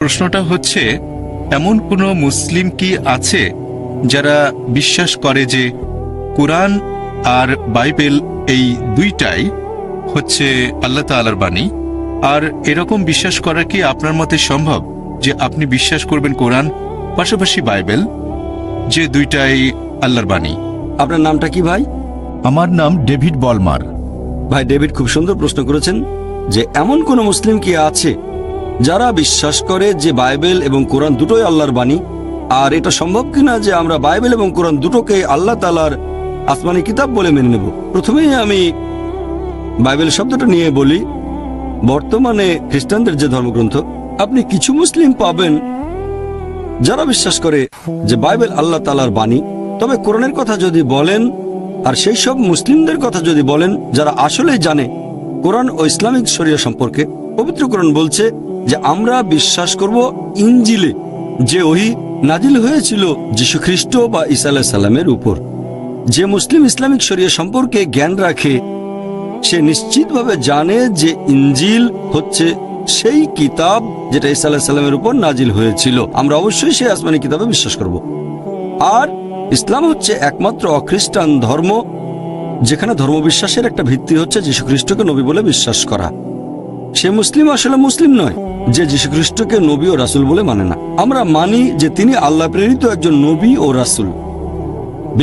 প্রশ্নটা হচ্ছে এমন কোনো মুসলিম কি আছে যারা বিশ্বাস করে যে কোরআন আর বাইবেল এই দুইটাই হচ্ছে আল্লাহ তাআলার বাণী? আর এরকম বিশ্বাস করা কি আপনার মতে সম্ভব যে আপনি বিশ্বাস করবেন কোরআন পাশাপাশি বাইবেল যে দুইটাই আল্লাহর বাণী? আপনার নামটা কি ভাই? আমার নাম ডেভিড বলমার। ভাই ডেভিড খুব সুন্দর প্রশ্ন করেছেন যে এমন কোন মুসলিম কি আছে যারা বিশ্বাস করে যে বাইবেল এবং কোরআন দুটোই আল্লাহর বাণী, আর এটা সম্ভব কিনা যে আমরা বাইবেল এবং কোরআন দুটোকে আল্লাহ তালার আসমানি কিতাব বলে মেনে নেব? প্রথমেই আমি বাইবেল শব্দটা নিয়ে বলি, বর্তমানে খ্রিস্টানদের যে ধর্মগ্রন্থ, আপনি কিছু মুসলিম পাবেন যারা বিশ্বাস করে যে বাইবেল আল্লাহ তালার বাণী। তবে কোরআনের কথা যদি বলেন, আর সেই সব মুসলিমদের কথা যদি বলেন, যারা আসলেই জানে কোরআন ও ইসলামিক শরিয়া সম্পর্কে, পবিত্র কোরআন বলছে যে আমরা বিশ্বাস করব ইঞ্জিলে, যে ওহি নাজিল হয়েছিল খ্রিস্ট বা ইসা আলাহ সাল্লামের উপর। যে মুসলিম ইসলামিক শরিয়া সম্পর্কে জ্ঞান রাখে, সে নিশ্চিতভাবে জানে যে ইঞ্জিল হচ্ছে সেই কিতাব যেটা ইসা আলাহ সাল্লামের উপর নাজিল হয়েছিল। আমরা অবশ্যই সেই আসমানি কিতাবে বিশ্বাস করব। আর ইসলাম হচ্ছে একমাত্র অখ্রিস্টান ধর্ম, যেখানে ধর্মবিশ্বাসের একটা ভিত্তি হচ্ছে যীশু খ্রিস্টকে নবী বলে বিশ্বাস করা। সে মুসলিম আসলে মুসলিম নয়, যে যীশু খ্রিস্টকে নবী ও রাসুল বলে মানে না। আমরা মানি যে তিনি আল্লাহ প্রেরিত একজন নবী ও রাসুল।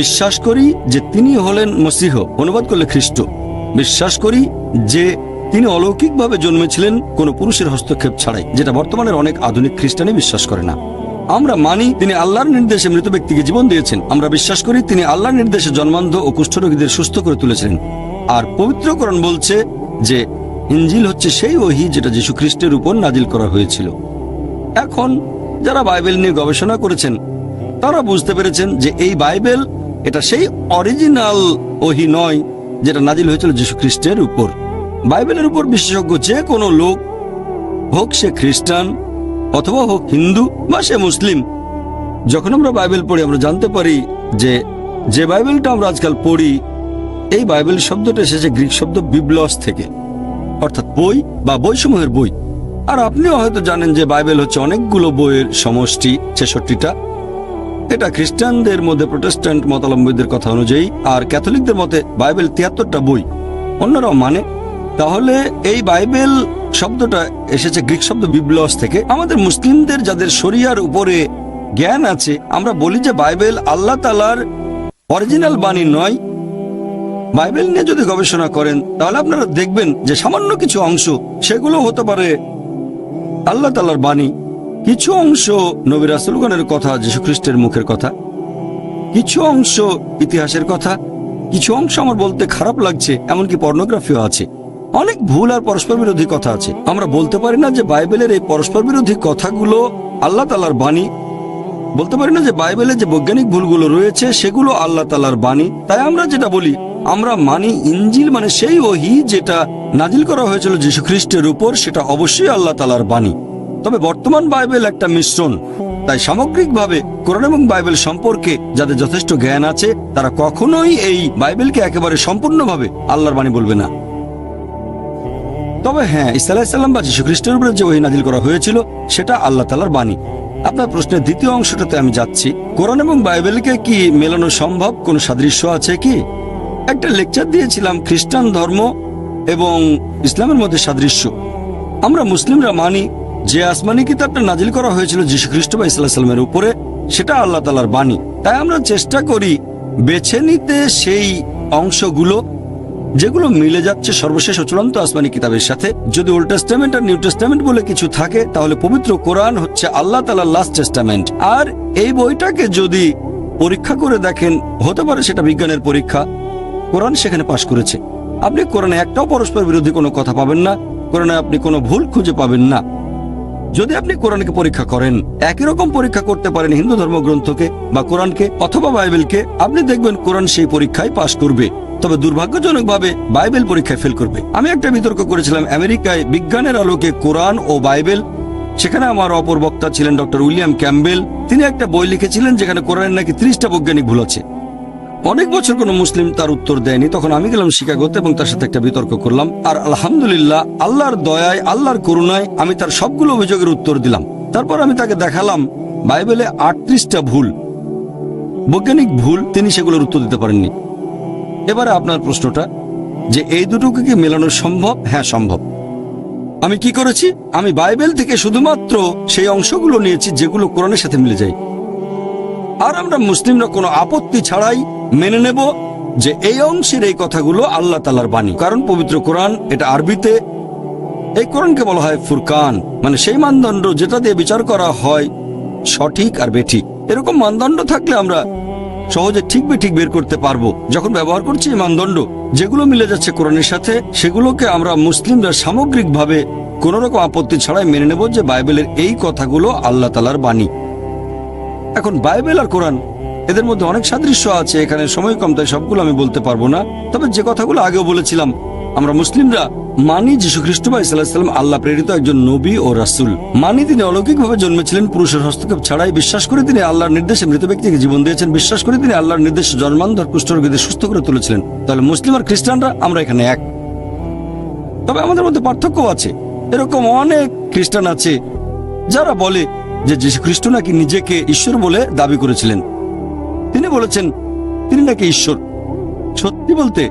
বিশ্বাস করি যে তিনি হলেন মসিহ, অনুবাদ করলে খ্রিস্ট। বিশ্বাস করি যে তিনি অলৌকিকভাবে জন্মেছিলেন কোনো পুরুষের হস্তক্ষেপ ছাড়াই, যেটা বর্তমানের অনেক আধুনিক খ্রিস্টানই বিশ্বাস করে না। আমরা মানি তিনি আল্লাহর নির্দেশে মৃত ব্যক্তিকে জীবন দিয়েছেন। আমরা বিশ্বাস করি তিনি আল্লাহর নির্দেশে জন্মান্ধ ও কুষ্ঠরোগীদের সুস্থ করে তুলেছিলেন। আর পবিত্রকরণ বলছে যে ইঞ্জিল হচ্ছে সেই ওহি যেটা যীশু খ্রিস্টের উপর নাজিল করা হয়েছিল। এখন যারা বাইবেল নিয়ে গবেষণা করেছেন, তারা বুঝতে পেরেছেন যে এই বাইবেল এটা সেই অরিজিনাল ওহি নয় যেটা নাজিল হয়েছিল যীশু খ্রিস্টের উপর। বাইবেলের উপর বিশেষজ্ঞ যে কোনো লোক, হোক সে খ্রিস্টান অথবা হোক হিন্দু বা সে মুসলিম, যখন আমরা বাইবেল পড়ি আমরা জানতে পারি যে যে বাইবেলটা আমরা আজকাল পড়ি, এই বাইবেল শব্দটা এসেছে গ্রিক শব্দ বিবলস থেকে। অর্থাৎ বই বা বইসমূহের বই। আর আপনিও হয়তো জানেন যে বাইবেল হচ্ছে অনেকগুলো বইয়ের সমষ্টি, ছেষট্টিটা। এটা খ্রিস্টানদের মধ্যে প্রোটেস্ট্যান্ট মতালম্বীদের কথা অনুযায়ী আর ক্যাথলিকদের মতে বাইবেল তিয়াত্তরটা বই। অন্যরাও মানে। তাহলে এই বাইবেল শব্দটা এসেছে গ্রিক শব্দ বিবলস থেকে। আমাদের মুসলিমদের যাদের শরিয়ার উপরে জ্ঞান আছে, আমরা বলি যে বাইবেল আল্লাহ তালার অরিজিনাল বাণী নয় বাইবেল নিয়ে যদি গবেষণা করেন, তাহলে আপনারা দেখবেন যে সামান্য কিছু অংশ, সেগুলো হতে পারে আল্লাহ তালার বাণী। কিছু অংশ নবী রাসুলগণের কথা, যীশুখ্রিস্টের মুখের কথা। কিছু অংশ ইতিহাসের কথা। কিছু অংশ আমার বলতে খারাপ লাগছে, এমনকি পর্নোগ্রাফিও আছে। অনেক ভুল আর পরস্পর বিরোধী কথা আছে। আমরা বলতে পারি না যে বাইবেলের এই পরস্পর বিরোধী কথাগুলো আল্লাহ তালার বাণী। বলতে পারি না যে বাইবেলে যে বৈজ্ঞানিক ভুলগুলো রয়েছে, সেগুলো আল্লাহ তালার বাণী। তাই আমরা যেটা বলি আমরা মানি ইঞ্জিল মানে সেই ওহি যেটা নাজিল করা হয়েছিল যীশু খ্রিস্টের উপর, সেটা অবশ্যই আল্লাহ তালার বাণী। তবে বর্তমান বাইবেল একটা মিশ্রণ। তাই সামগ্রিকভাবে কোরআন এবং বাইবেল সম্পর্কে যাদের যথেষ্ট জ্ঞান আছে, তারা কখনোই এই বাইবেলকে একেবারে সম্পূর্ণভাবে আল্লাহর বাণী বলবে না। তবে হ্যাঁ ইসাল্লাম বা যীশু খ্রিস্টের উপরে যে ওহি নাজিল করা হয়েছিল, সেটা আল্লাহ তালার বাণী। আপনার প্রশ্নের দ্বিতীয় অংশটাতে আমি যাচ্ছি। কোরআন এবং বাইবেলকে কি মেলানো সম্ভব? কোনো সাদৃশ্য আছে কি? একটা লেকচার দিয়েছিলাম খ্রিস্টান ধর্ম এবং ইসলামের মধ্যে সাদৃশ্য। আমরা মুসলিমরা মানি, যে আসমানি কিতাবটা নাজিল করা হয়েছিল যীশু খ্রিস্ট বা ইসলাম উপরে, সেটা আল্লাহ তালার বাণী। তাই আমরা চেষ্টা করি বেছে নিতে সেই অংশগুলো, যেগুলো মিলে যাচ্ছে সর্বশেষ চূড়ান্ত আসমানি কিতাবের সাথে। যদি ওল্ড টেস্টামেন্ট আর নিউ টেস্টামেন্ট বলে কিছু থাকে, তাহলে পবিত্র কোরআন হচ্ছে আল্লাহ তালার লাস্ট টেস্টামেন্ট আর এই বইটাকে যদি পরীক্ষা করে দেখেন, হতে পারে সেটা বিজ্ঞানের পরীক্ষা কোরআন সেখানে পাশ করেছে। আপনি কোরআনে একটাও পরস্পর বিরোধী কোনো কথা পাবেন না, কোরআনে আপনি কোনো ভুল খুঁজে পাবেন না। যদি আপনি কোরআনকে পরীক্ষা করেন, একই রকম পরীক্ষা করতে পারেন হিন্দু ধর্মগ্রন্থকে বা কোরআনকে অথবা বাইবেলকে, আপনি দেখবেন কোরআন সেই পরীক্ষায় পাশ করবে। তবে দুর্ভাগ্যজনকভাবে বাইবেল পরীক্ষায় ফেল করবে। আমি একটা বিতর্ক করেছিলাম, আমেরিকায় বিজ্ঞানের আলোকে কোরআন ও বাইবেল। সেখানে আমার অপর বক্তা ছিলেন ডক্টর উইলিয়াম ক্যাম্বেল তিনি একটা বই লিখেছিলেন যেখানে কোরআনের নাকি ত্রিশটা বৈজ্ঞানিক ভুল আছে। অনেক বছর কোনো মুসলিম তার উত্তর দেয়নি। তখন আমি গেলাম শিকাগোতে এবং তার সাথে একটা বিতর্ক করলাম। আর আলহামদুলিল্লাহ, আল্লাহর দয়ায়, আল্লাহর করুণায় আমি তার সবগুলো অভিযোগের উত্তর দিলাম। তারপর আমি তাকে দেখালাম, বাইবেলে আটত্রিশটা ভুল, বৈজ্ঞানিক ভুল তিনি সেগুলোর উত্তর দিতে পারেননি। এবারে আপনার প্রশ্নটা, যে এই দুটোকে কি মেলানো সম্ভব? হ্যাঁ সম্ভব। আমি কি করেছি? আমি বাইবেল থেকে শুধুমাত্র সেই অংশগুলো নিয়েছি যেগুলো কোরআনের সাথে মিলে যায়। আর আমরা মুসলিমরা কোনো আপত্তি ছাড়াই মেনে নেব যে এই অংশের এই কথাগুলো আল্লাহ তালার বাণী। কারণ পবিত্র কোরআন এটা আরবিতে, এই কোরআনকে বলা হয় ফুরকান। মানে সেই মানদণ্ড যেটা দিয়ে বিচার করা হয় সঠিক আর বেঠিক। এরকম মানদণ্ড থাকলে আমরা সহজে ঠিক বেঠিক বের করতে পারব। যখন ব্যবহার করছি এই মানদণ্ড, যেগুলো মিলে যাচ্ছে কোরআনের সাথে, সেগুলোকে আমরা মুসলিমরা সামগ্রিকভাবে কোন রকম আপত্তি ছাড়াই মেনে নেব যে বাইবেলের এই কথাগুলো আল্লাহ তালার বাণী। এখন বাইবেল আর কোরআন, এদের মধ্যে অনেক সাদৃশ্য আছে, এখানে সময় কম, তাই সবগুলো আমি বলতে পারব না। তবে যে কথাগুলো আগেও বলেছিলাম, আমরা মুসলিমরা মানি যীশু খ্রিস্ট বা ইসলাম আল্লাহ প্রেরিত একজন নবী ও রাসুল। মানি তিনি অলৌকিকভাবে জন্মেছিলেন, পুরুষের হস্তক্ষেপ ছাড়াই বিশ্বাস করে তিনি আল্লাহর নির্দেশে মৃত ব্যক্তিকে জীবন দিয়েছেন, বিশ্বাস করে তিনি আল্লাহর নির্দেশে জন্মান্ধর কুষ্ঠরোগীদের সুস্থ করে তুলেছিলেন। তাহলে মুসলিম আর খ্রিস্টানরা আমরা এখানে এক। তবে আমাদের মধ্যে পার্থক্য আছে। এরকম অনেক খ্রিস্টান আছে, যারা বলে যে যীশু খ্রিস্ট নাকি নিজেকে ঈশ্বর বলে দাবি করেছিলেন। তিনি বলেছেন, তিনি নাকি ঈশ্বর। সত্যি বলতে,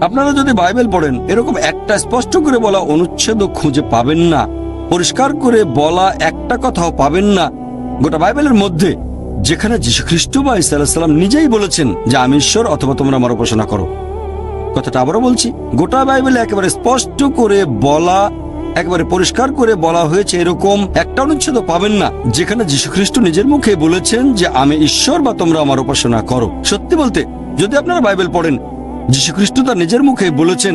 আপনারা যদি বাইবেল পড়েন, এরকম একটা স্পষ্ট করে বলা অনুচ্ছেদ খুঁজে পাবেন না। পরিষ্কার করে বলা একটা কথাও পাবেন না। গোটা বাইবেলের মধ্যে, যেখানে যীশু খ্রিস্ট বা ইসাল্লাম নিজেই বলেছেন যে, আমি ঈশ্বর, অথবা তোমরা আমার উপাসনা করো। কথাটা আবারও বলছি, গোটা বাইবেলে একেবারে স্পষ্ট করে বলা একেবারে পরিষ্কার করে বলা হয়েছে এরকম একটা অনুচ্ছেদ পাবেন না, যেখানে যীশুখ্রিস্ট নিজের মুখে বলেছেন যে, আমি ঈশ্বর বা তোমরা আমার উপাসনা করো। সত্যি বলতে, যদি আপনারা বাইবেল পড়েন, যীশুখ্রিস্ট তার নিজের মুখে বলেছেন।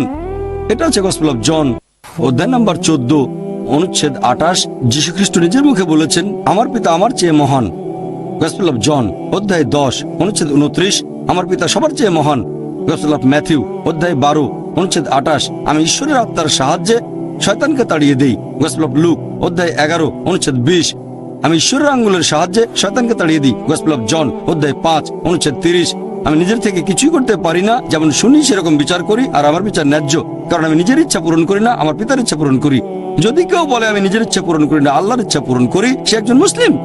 এটা হচ্ছে গসপেল অফ জন অধ্যায় নাম্বার চোদ্দ, অনুচ্ছেদ আটাশ যীশুখ্রিস্ট নিজের মুখে বলেছেন, আমার পিতা আমার চেয়ে মহান। গসপেল অফ জন অধ্যায় দশ, অনুচ্ছেদ উনত্রিশ আমার পিতা সবার চেয়ে মহান। গসপেল অফ ম্যাথিউ অধ্যায় বারো, অনুচ্ছেদ আটাশ আমি ঈশ্বরের আত্মার সাহায্যে শয়তানকে তাড়িয়ে দেই। গসপেল অফ লুক, অধ্যায় এগারো, অনুচ্ছেদ বিশ। আমি ঈশ্বরের আঙ্গুলের সাহায্যে শয়তানকে তাড়িয়ে দিই। গসপেল অফ জন, অধ্যায় পাঁচ, অনুচ্ছেদ তিরিশ। আমি নিজের থেকে কিছুই করতে পারি না, যেমন শুনি সেরকম বিচার করি আর আমার বিচার ন্যায্য। কারণ আমি নিজের ইচ্ছা পূরণ করি না, আমার পিতার ইচ্ছা পূরণ করি। যদি কেউ বলে আমি নিজের ইচ্ছা পূরণ করি না, আল্লাহর ইচ্ছা পূরণ করি, সে একজন মুসলিম।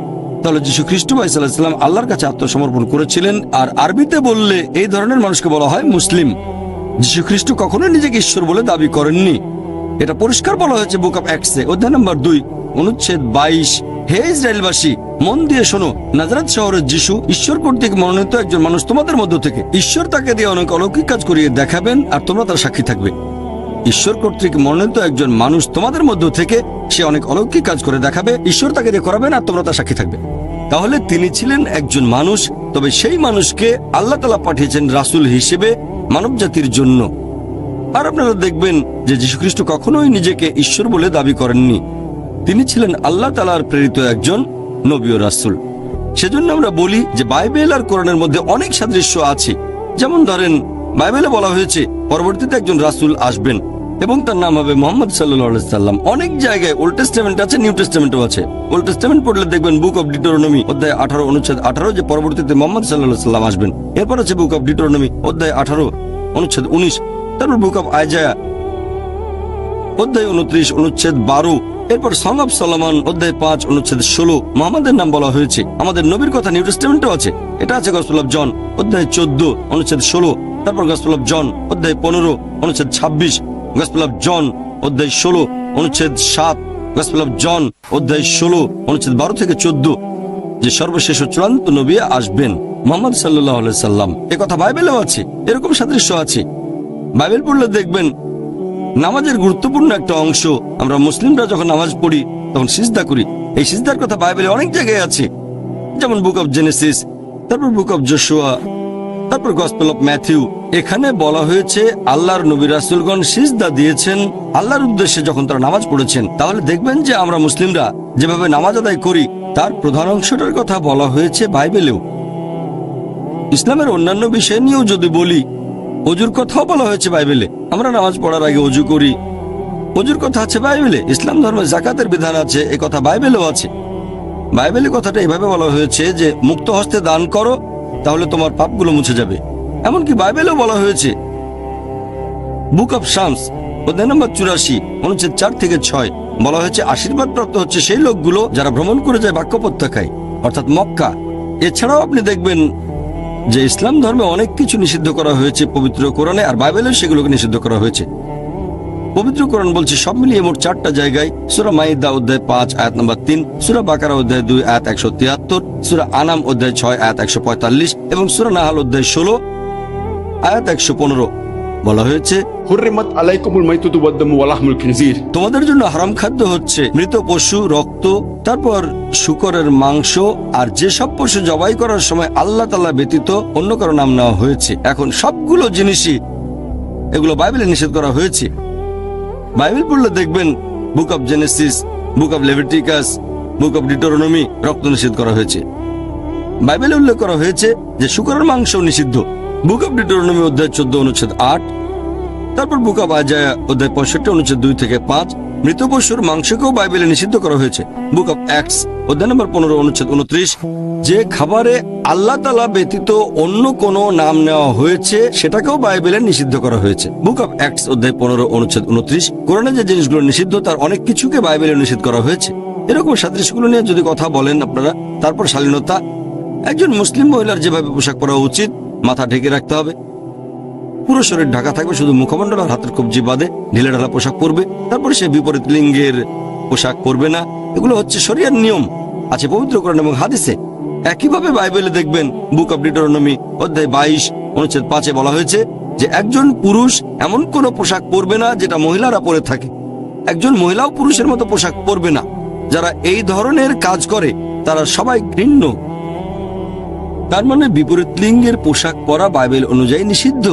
তাহলে যীশু খ্রিস্ট ভাইসাল্লাম আল্লাহর কাছে আত্মসমর্পণ করেছিলেন আর আরবিতে বললে এই ধরনের মানুষকে বলা হয় মুসলিম। যীশু খ্রিস্ট কখনোই নিজেকে ঈশ্বর বলে দাবি করেননি। এটা পরিষ্কার বলা হয়েছে বুক অফ অ্যাক্টসে। অধ্যায় নম্বর দুই, অনুচ্ছেদ বাইশ, হে ইসরায়েলবাসী, মন দিয়ে শোনো, নাজারাত শহরের যিশু ঈশ্বর কর্তৃক মনোনীত একজন মানুষ তোমাদের মধ্য থেকে। ঈশ্বর তাকে দিয়ে অনেক অলৌকিক কাজ করিয়ে দেখাবেন আর তোমরা তার সাক্ষী থাকবে। ঈশ্বর কর্তৃক মনোনীত একজন মানুষ তোমাদের মধ্য থেকে সে অনেক অলৌকিক কাজ করে দেখাবে, ঈশ্বর তাকে দিয়ে করাবেন আর তোমরা তার সাক্ষী থাকবে। তাহলে তিনি ছিলেন একজন মানুষ, তবে সেই মানুষকে আল্লাহ তালা পাঠিয়েছেন রাসূল হিসেবে মানব জাতির জন্য। আর আপনারা দেখবেন যে যীশুখ্রিস্ট কখনোই নিজেকে ঈশ্বর বলে দাবি করেননি। তিনি ছিলেন আল্লাহ তালার প্রেরিত একজন নবী রাসূল। সেজন্য আমরা বলি যে বাইবেল আর কোরআনের মধ্যে অনেক সাদৃশ্য আছে। যেমন ধরেন, বাইবেলে বলা হয়েছে, পরবর্তীতে একজন রাসূল আসবেন এবং তার নাম হবে মোহাম্মদ সাল্লাম। অনেক জায়গায় ওল্ড টেস্টামেন্ট আছে নিউ টেস্টামেন্টও আছে। ওল্ড টেস্টামেন্ট পড়লে দেখবেন বুক অফ ডিটোরনমি অধ্যায় আঠারো, অনুচ্ছেদ আঠারো, যে পরবর্তীতে মোহাম্মদ সাল্লাহ সাল্লাম আসবেন। এরপর আছে বুক অফ ডিটোরনমি অধ্যায় আঠারো, অনুচ্ছেদ উনিশ। তারপর বুক অফ আয়জায়া অধ্যায় উনত্রিশ, অনুচ্ছেদ বারো, এরপর সং অফ সলমান, অধ্যায় পাঁচ, অনুচ্ছেদ ষোলো। মোহাম্মদের নাম বলা হয়েছে। আমাদের নবীর কথা নিউ টেস্টামেন্টও আছে। এটা আছে গসপেল জন, অধ্যায় চোদ্দ, অনুচ্ছেদ ষোলো, তারপর গসপেল জন, অধ্যায় পনেরো, অনুচ্ছেদ ছাব্বিশ গসপেল অফ জন, অধ্যায় ষোলো, অনুচ্ছেদ সাত গসপেল অফ জন, অধ্যায় ষোলো, অনুচ্ছেদ বারো থেকে চোদ্দ। যে সর্বশেষ ও চূড়ান্ত নবী আসবেন, মোহাম্মদ সাল্লাহ সাল্লাম। এ কথা বাইবেলেও আছে, এরকম সাদৃশ্য আছে। বাইবেল পড়লে দেখবেন, নামাজের গুরুত্বপূর্ণ একটা অংশ। আমরা মুসলিমরা যখন নামাজ পড়ি, তখন সিজদা করি। এই সিজদার কথা বাইবেলে অনেক জায়গায় আছে। যেমন বুক অফ জেনেসিস, তারপর বুক অফ জোশুয়া, তারপর গসপেল অফ ম্যাথিউ। এখানে বলা হয়েছে, আল্লাহর নবী রাসুলগণ সিজদা দিয়েছেন, আল্লাহর উদ্দেশ্যে যখন তারা নামাজ পড়েছেন। তাহলে দেখবেন যে আমরা মুসলিমরা যেভাবে নামাজ আদায় করি, তার প্রধান অংশটার কথা বলা হয়েছে বাইবেলেও। ইসলামের অন্যান্য বিষয় নিয়েও যদি বলি অজুর কথাও বলা হয়েছে বাইবেলে। আমরা নামাজ পড়ার আগে অজু করি। অজুর কথা আছে বাইবেলে। ইসলাম ধর্মে জাকাতের বিধান আছে, এ কথা বাইবেলেও আছে। বাইবেলে কথাটা এভাবে বলা হয়েছে যে, মুক্ত হস্তে দান করো, তাহলে তোমার পাপগুলো মুছে যাবে। এমনকি বাইবেলেও বলা হয়েছে, বুক অফ শামস, অধ্যায় নম্বর চুরাশি, অনুচ্ছেদ চার থেকে ছয়, বলা হয়েছে, আশীর্বাদ প্রাপ্ত হচ্ছে সেই লোকগুলো যারা ভ্রমণ করে যায় বাক্য উপত্যকায় অর্থাৎ মক্কা। এছাড়াও আপনি দেখবেন যে ইসলাম ধর্মে অনেক কিছু নিষিদ্ধ করা হয়েছে পবিত্র কোরআনে, আর বাইবেলে সেগুলোকে নিষিদ্ধ করা হয়েছে। পবিত্র কোরআন বলছে, সব মিলিয়ে মোট চারটা জায়গায় সুরা মাইদা অধ্যায় পাঁচ, আয়াত নম্বর তিন, সুরা বাকারা অধ্যায় দুই, আয়াত একশো তিয়াত্তর, সুরা আনাম অধ্যায় ছয়, আয়াত একশো পঁয়তাল্লিশ এবং সুরা নাহাল অধ্যায় ষোলো, আয়াত একশো পনেরো। বলা হয়েছে হুররিমাত আলাইকুমুল মাইতুতু ওয়াদদামু ওয়া খিনজির। তোমাদের জন্য হারাম খাদ্য হচ্ছে মৃত পশু রক্ত তারপর শুকরের মাংস আর যেসব পশু জবাই করার সময় আল্লাহ তাআলা ব্যতীত অন্য কারও নাম নেওয়া হয়েছে। এখন সবগুলো জিনিসই এগুলো বাইবেলে নিষেধ করা হয়েছে। বাইবেল পড়লে দেখবেন book of Genesis book of Leviticus book of Deuteronomy রক্ত নিষেধ করা হয়েছে। বাইবেলে উল্লেখ করা হয়েছে যে শুকরের মাংস নিষিদ্ধ। বুক অব ডিটোরনমি অধ্যায় চোদ্দ, অনুচ্ছেদ আট। তারপর বুক অব আজায়া অধ্যায় পঁয়ষট্টি, অনুচ্ছেদ দুই থেকে পাঁচ। মৃত পশুর মাংসকেও বাইবেলে নিষিদ্ধ করা হয়েছে। বুক অব অ্যাক্টস অধ্যায় নম্বর পনেরো, অনুচ্ছেদ উনত্রিশ। যে খাবারে আল্লাহ তালা ব্যতীত অন্য কোনো নাম নেওয়া হয়েছে, সেটাকেও বাইবেলে নিষিদ্ধ করা হয়েছে। বুক অব অ্যাক্টস অধ্যায় পনেরো, অনুচ্ছেদ উনত্রিশ। কোরআনে যে জিনিসগুলো নিষিদ্ধ, তার অনেক কিছুকে বাইবেলে নিষিদ্ধ করা হয়েছে। এরকম সাদৃশ্যগুলো নিয়ে যদি কথা বলেন আপনারা, তারপর শালীনতা। একজন মুসলিম মহিলার যেভাবে পোশাক পরা উচিত মাথা ঢেকে রাখতে হবে। পুরো শরীর ঢাকা থাকবে, শুধু মুখমণ্ডল আর হাতের কবজি বাদে। ঢিলে ঢালা পোশাক পরবে, তারপরে সে বিপরীত লিঙ্গের পোশাক পরবে না। এগুলো হচ্ছে শরিয়ার নিয়ম। আছে পবিত্র কোরআন এবং হাদিসে। একইভাবে বাইবেলে দেখবেন, বুক অব ডিটোরনমি অধ্যায় বাইশ, অনুচ্ছেদ পাঁচে বলা হয়েছে যে, একজন পুরুষ এমন কোনো পোশাক পরবে না যেটা মহিলারা পরে থাকে। একজন মহিলাও পুরুষের মতো পোশাক পরবে না। যারা এই ধরনের কাজ করে, তারা সবাই ঘৃণ্য। তার মানে বিপরীত লিঙ্গের পোশাক পরা বাইবেল অনুযায়ী নিষিদ্ধ।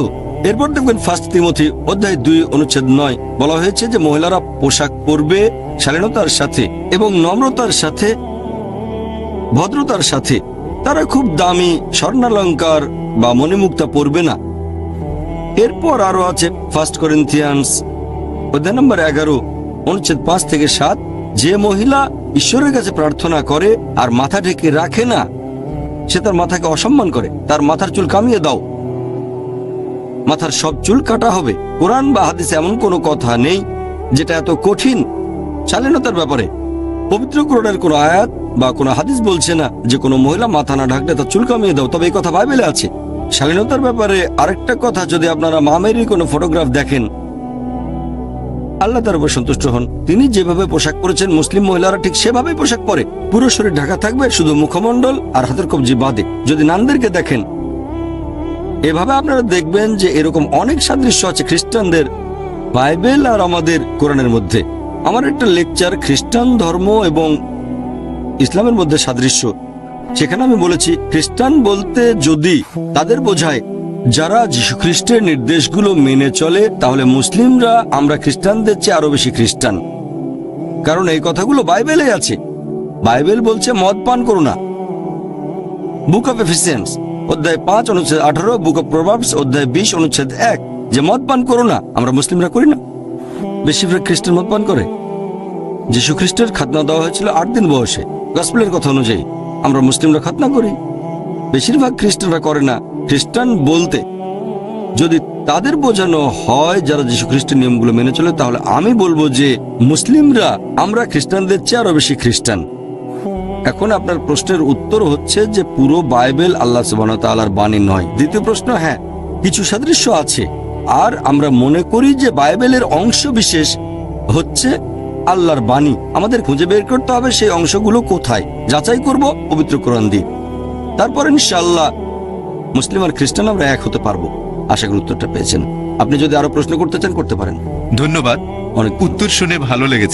এরপর দেখবেন ফার্স্ট তিমথি অধ্যায় দুই, অনুচ্ছেদ নয় বলা হয়েছে যে মহিলারা পোশাক পরবে শালীনতার সাথে এবং নম্রতার সাথে, ভদ্রতার সাথে। তারা খুব দামি স্বর্ণালঙ্কার বা মণিমুক্তা পরবে না। এরপর আরও আছে ফার্স্ট করিন্থিয়ান্স অধ্যায় নম্বর এগারো, অনুচ্ছেদ পাঁচ থেকে সাত। যে মহিলা ঈশ্বরের কাছে প্রার্থনা করে আর মাথা ঢেকে রাখে না সে তার মাথাকে অসম্মান করে। তার মাথার চুল কামিয়ে দাও। মাথার সব চুল কাটা হবে। কোরআন বা হাদিসে এমন কোনো কথা নেই যেটা এত কঠিন। শালীনতার ব্যাপারে। পবিত্র কোরআনের কোনো আয়াত বা কোনো হাদিস বলছে না যে কোনো মহিলা মাথা না ঢাকলে তার চুল কামিয়ে দাও। তবে এই কথা বাইবেলে আছে। শালীনতার ব্যাপারে আরেকটা কথা যদি আপনারা মামেরই কোনো ফটোগ্রাফ দেখেন আল্লাহ তার উপর সন্তুষ্ট হন। তিনি যেভাবে পোশাক পরেছেন, মুসলিম মহিলারা ঠিক সেভাবেই পোশাক পরে। পুরো শরীর ঢাকা থাকবে শুধু মুখমণ্ডল আর হাতের কবজি বাদে। যদি নানদেরকে দেখেন, এভাবে আপনারা দেখবেন যে এরকম অনেক সাদৃশ্য আছে খ্রিস্টানদের বাইবেল আর আমাদের কোরআনের মধ্যে। আমার একটা লেকচার খ্রিস্টান ধর্ম এবং ইসলামের মধ্যে সাদৃশ্য। সেখানে আমি বলেছি, খ্রিস্টান বলতে যদি তাদের বোঝায় যারা যীশুখ্রিস্টের নির্দেশগুলো মেনে চলে, তাহলে মুসলিমরা আমরা খ্রিস্টানদের চেয়ে আরও বেশি খ্রিস্টান। কারণ এই কথাগুলো বাইবেলে আছে। বাইবেল বলছে, মদ পান করো না। বুক অফ এফিসিয়েন্স অধ্যায় পাঁচ, অনুচ্ছেদ আঠারো বুক অফ প্রভাবস অধ্যায় বিশ, অনুচ্ছেদ এক, যে মদ পান করো না, আমরা মুসলিমরা করি না। বেশিরভাগ খ্রিস্টান মদ পান করে। যীশু খ্রিস্টের খাতনা দেওয়া হয়েছিল আট দিন বয়সে। গসপেলের কথা অনুযায়ী আমরা মুসলিমরা খাতনা করি। বেশিরভাগ খ্রিস্টানরা করে না। খ্রিস্টান বলতে, যদি তাদের বোঝানো হয় যারা যীশু খ্রিস্টের নিয়মগুলো মেনে চলে, তাহলে আমি বলব যে মুসলিমরা, আমরা খ্রিস্টানদের চেয়ে আরও বেশি খ্রিস্টান। এখন আপনার প্রশ্নের উত্তর হচ্ছে যে পুরো বাইবেল আল্লাহ সুবাহর বাণী নয়। দ্বিতীয় প্রশ্ন হ্যাঁ কিছু সাদৃশ্য আছে। আর আমরা মনে করি যে বাইবেলের অংশ বিশেষ হচ্ছে আল্লাহর বাণী। আমাদের খুঁজে বের করতে হবে সেই অংশগুলো কোথায়। যাচাই করব পবিত্র কোরআন দিয়ে। তারপর ইনশাআল্লাহ মুসলিম আর খ্রিস্টান আমরা এক হতে পারব। আশা করি উত্তরটা পেয়েছেন। আপনি যদি আরও প্রশ্ন করতে চান করতে পারেন। ধন্যবাদ। অনেক উত্তর শুনে ভালো লেগেছে।